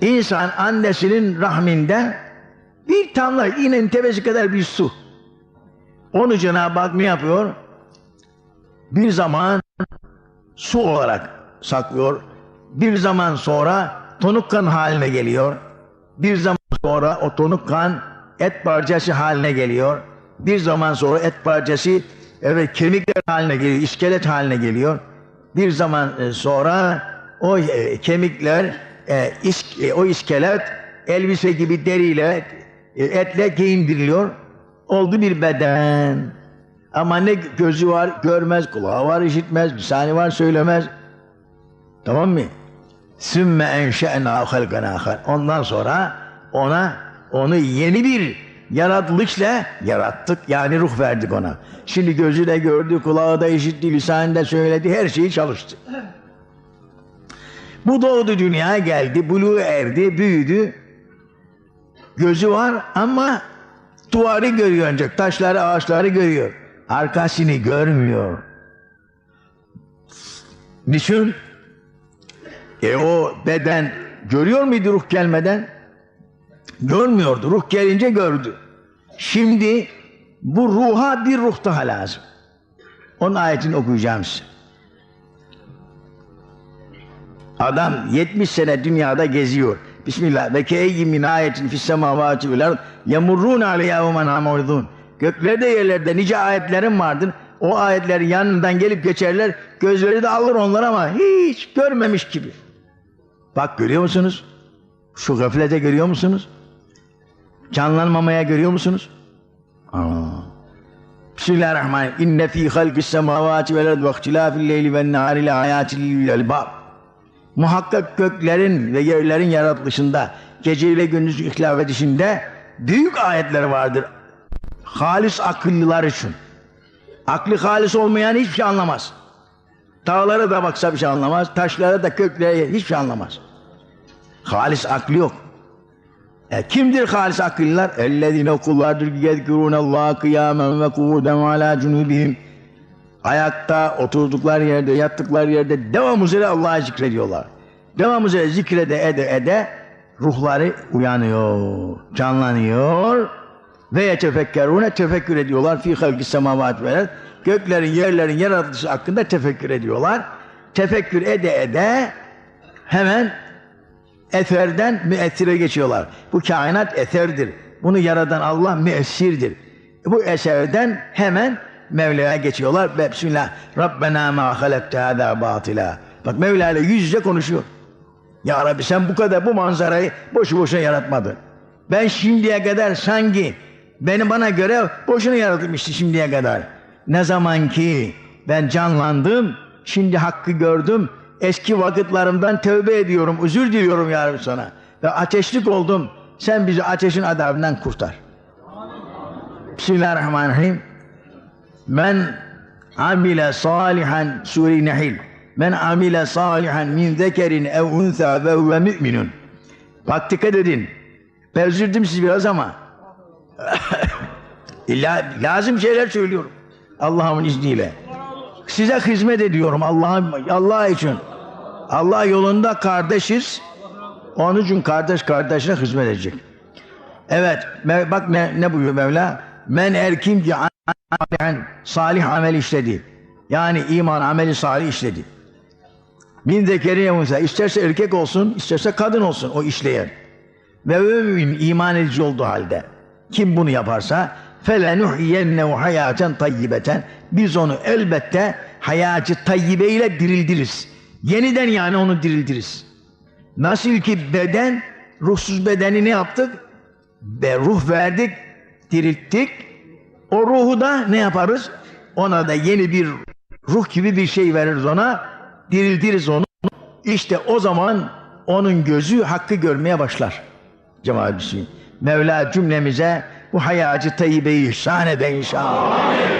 İnsan annesinin rahminde bir damla iğnenin tepesi kadar bir su. Onu Cenab-ı Hak ne yapıyor? Bir zaman su olarak saklıyor. Bir zaman sonra tonuk kan haline geliyor. Bir zaman sonra o tonuk kan et parçası haline geliyor. Bir zaman sonra et parçası evet kemikler haline geliyor, iskelet haline geliyor. Bir zaman e, sonra o e, kemikler, e, is- e, o iskelet elbise gibi deriyle, e, etle giyindiriliyor. Oldu bir beden. Ama ne gözü var görmez, kulağı var işitmez, lisani var söylemez. Tamam mı? Sümme enşe'nâ halkan âkhar. Ondan sonra ona onu yeni bir yaratılışla yarattık. Yani ruh verdik ona. Şimdi gözü de gördü, kulağı da işitti, lisanı da söyledi, her şeyi çalıştı. Bu doğdu dünyaya geldi, buluğu erdi, büyüdü. Gözü var ama duvarı görüyor ancak, taşları, ağaçları görüyor. Arkasını görmüyor. Niçin? E o beden görüyor muydu ruh gelmeden? Görmüyordu. Ruh gelince gördü. Şimdi bu ruha bir ruh daha lazım. Onun ayetini okuyacağım size. Adam 70 sene dünyada geziyor. Bismillah. Ve keyyi min ayetin fis semavati vel ard yemurrun aleyha ve men hamurdun. Göklerde yerlerde nice ayetlerim vardır. O ayetlerin yanından gelip geçerler. Gözleri de alır onlar ama hiç görmemiş gibi. Bak görüyor musunuz? Şu gaflete görüyor musunuz? Canlanmamaya görüyor musunuz? Aa. Bismillahirrahmanirrahim. İnne fî halkis semâvâti vel ard ve ihtilâfil leyli ven nâhari le hayâtil lil albâb. Muhakkak göklerin ve yerlerin yaratılışında, gece ile gündüz ihtilaf edişinde büyük ayetler vardır. Halis akıllılar için. Aklı halis olmayan hiçbir şey anlamaz. Dağlara da baksa bir şey anlamaz, taşlara da köklere hiçbir şey anlamaz. Halis aklı yok. E, kimdir halis akıllılar? Ellezine kullardır ki yezkurûne Allah kıyamen ve ve alâ cunubihim. Ayakta, oturdukları yerde, yattıkları yerde devam üzere Allah'ı zikrediyorlar. Devam üzere zikrede ede ede ruhları uyanıyor, canlanıyor ve yetefekkerune tefekkür ediyorlar fi halkis semavat ard. Göklerin, yerlerin yaratılışı hakkında tefekkür ediyorlar. Tefekkür ede ede hemen eserden müessire geçiyorlar. Bu kainat eserdir. Bunu yaradan Allah müessirdir. Bu eserden hemen Mevla'ya geçiyorlar. Bismillah. Rabbena ma halakte hâzâ batila. Bak Mevla ile yüz yüze konuşuyor. Ya Rabbi sen bu kadar bu manzarayı boşu boşuna yaratmadın. Ben şimdiye kadar sanki beni bana göre boşuna yaratılmıştı şimdiye kadar. Ne zaman ki ben canlandım, şimdi hakkı gördüm, eski vakitlerimden tövbe ediyorum, özür diliyorum ya Rabbi sana. Ve ateşlik oldum, sen bizi ateşin adabından kurtar. Bismillahirrahmanirrahim. Men amile salihan Sure Nehil. Men amile salihan min zekerin ev unsa ve huve müminun. Bak dikkat edin. Ben üzüldüm siz biraz ama İlla, lazım şeyler söylüyorum. Allah'ın izniyle. Size hizmet ediyorum Allah'ın Allah için. Allah yolunda kardeşiz. Onun için kardeş kardeşine hizmet edecek. Evet, bak ne, ne buyuruyor Mevla? Men erkim ki salih amel işledi. Yani iman ameli salih işledi. Min zekeriye Musa. İsterse erkek olsun, isterse kadın olsun o işleyen. Ve mümin iman edici olduğu halde. Kim bunu yaparsa felenuhiyennehu hayaten tayyibeten. Biz onu elbette hayatı tayyibe ile dirildiriz. Yeniden yani onu dirildiriz. Nasıl ki beden, ruhsuz bedeni ne yaptık? Ve ruh verdik, dirilttik. O ruhu da ne yaparız? Ona da yeni bir ruh gibi bir şey veririz ona. Diriltiriz onu. İşte o zaman onun gözü hakkı görmeye başlar. Cemaat Müslümin. Mevla cümlemize bu hayacı tayyibeyi ihsan ede inşallah.